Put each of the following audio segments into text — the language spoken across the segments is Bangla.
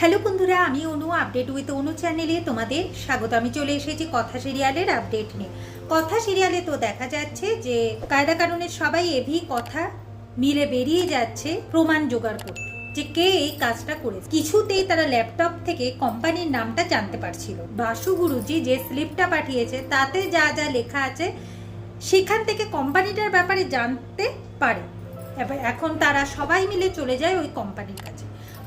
হ্যালো বন্ধুরা, আমি অনু আপডেট উইথ অনু চ্যানেলে তোমাদের স্বাগত। আমি চলে এসেছি কথা সিরিয়ালের আপডেট নিয়ে। কথা সিরিয়ালে তো দেখা যাচ্ছে যে কায়দা কানুনের সবাই এভি কথা মিলে বেরিয়ে যাচ্ছে প্রমাণ জোগাড় করতে, যে কে এই কাজটা করেছে কিছুতেই তারা ল্যাপটপ থেকে কোম্পানির নামটা জানতে পারছিল বাসু গুরুজি যে স্লিপটা পাঠিয়েছে, তাতে যা যা লেখা আছে, সেখান থেকে কোম্পানিটার ব্যাপারে জানতে পারে। এবার এখন তারা সবাই মিলে চলে যায় ওই কোম্পানির কাছে।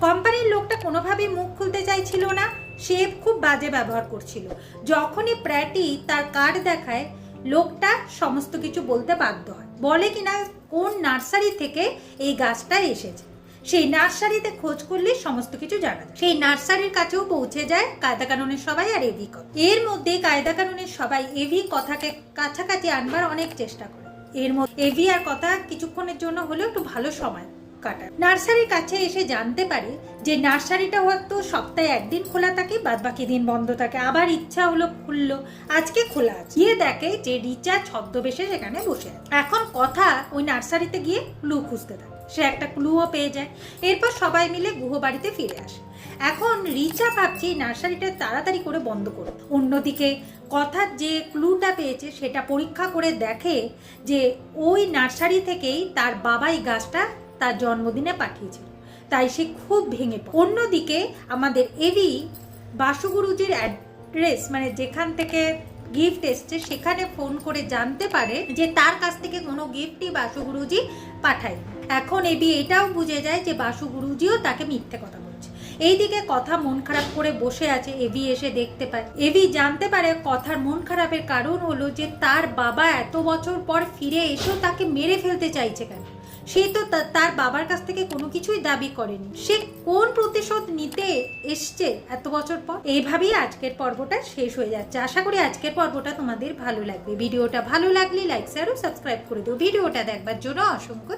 কোম্পানির লোকটা কোনোভাবেই মুখ খুলতে চাইছিল না, সে খুব বাজে ব্যবহার করছিল। যখনই প্র্যাটি তার কার্ড দেখায়, লোকটা সমস্ত কিছু বলতে বাধ্য হয়। বলে কিনা কোন নার্সারি থেকে এই গাছটা এসেছে। সেই নার্সারিতে খোঁজ করলে সমস্ত কিছু জানা যায়। সেই নার্সারির কাছেও পৌঁছে যায় কায়দা কানুনের সবাই আর এভি কথা এর মধ্যে কায়দা কানুনের সবাই এভি কথাকে কাছাকাছি আনবার অনেক চেষ্টা করে। এর মধ্যে এভি আর কথা কিছুক্ষণের জন্য হলেও একটু ভালো সময়। কাটায়। নার্সারির কাছে এসে জানতে পারে যে নার্সারিটা হয়তো সপ্তাহে একদিন খোলা থাকে বাদ বাকি দিন বন্ধ থাকে। আবার ইচ্ছা হলো খুললো, আজকে খোলা আছে। গিয়ে দেখে যে রিচা ছদ্মবেশে সেখানে বসে আছে। এখন কথা ওই নার্সারিতে গিয়ে ক্লু খুঁজতে থাকে। সে একটা ক্লুও পেয়ে যায়। এরপর সবাই মিলে গুহ বাড়িতে ফিরে আসে। এখন রিচা ভাবছে নার্সারিটা তাড়াতাড়ি করে বন্ধ করো অন্যদিকে কথার যে ক্লুটা পেয়েছে, সেটা পরীক্ষা করে দেখে যে ওই নার্সারি থেকেই তার বাবা এই গাছটা তার জন্মদিনে পাঠিয়েছিল। তাই সে খুব ভেঙে পড়ে। অন্যদিকে আমাদের এভি বাসুগুরুজির অ্যাড্রেস মানে যেখান থেকে গিফট এসছে, সেখানে ফোন করে জানতে পারে যে তার কাছ থেকে কোনো গিফটই বাসুগুরুজি পাঠায় এখন এবি এটাও বুঝে যায় যে বাসুগুরুজিও তাকে মিথ্যে কথা বলছে। এইদিকে কথা মন খারাপ করে বসে আছে এবি এসে দেখতে পায়। এবি জানতে পারে কথার মন খারাপের কারণ হলো যে তার বাবা এত বছর পর ফিরে এসেও তাকে মেরে ফেলতে চাইছে কেন? সে তো তার বাবার কাছ থেকে কোনো কিছুই দাবি করেনি। সে কোন প্রতিশোধ নিতে এসছে এত বছর পর? এইভাবেই আজকের পর্বটা শেষ হয়ে যাচ্ছে। আশা করি আজকের পর্বটা তোমাদের ভালো লাগবে। ভিডিওটা ভালো লাগলে লাইক শেয়ার ও সাবস্ক্রাইব করে দিও। ভিডিওটা দেখবার জন্য অসংখ্য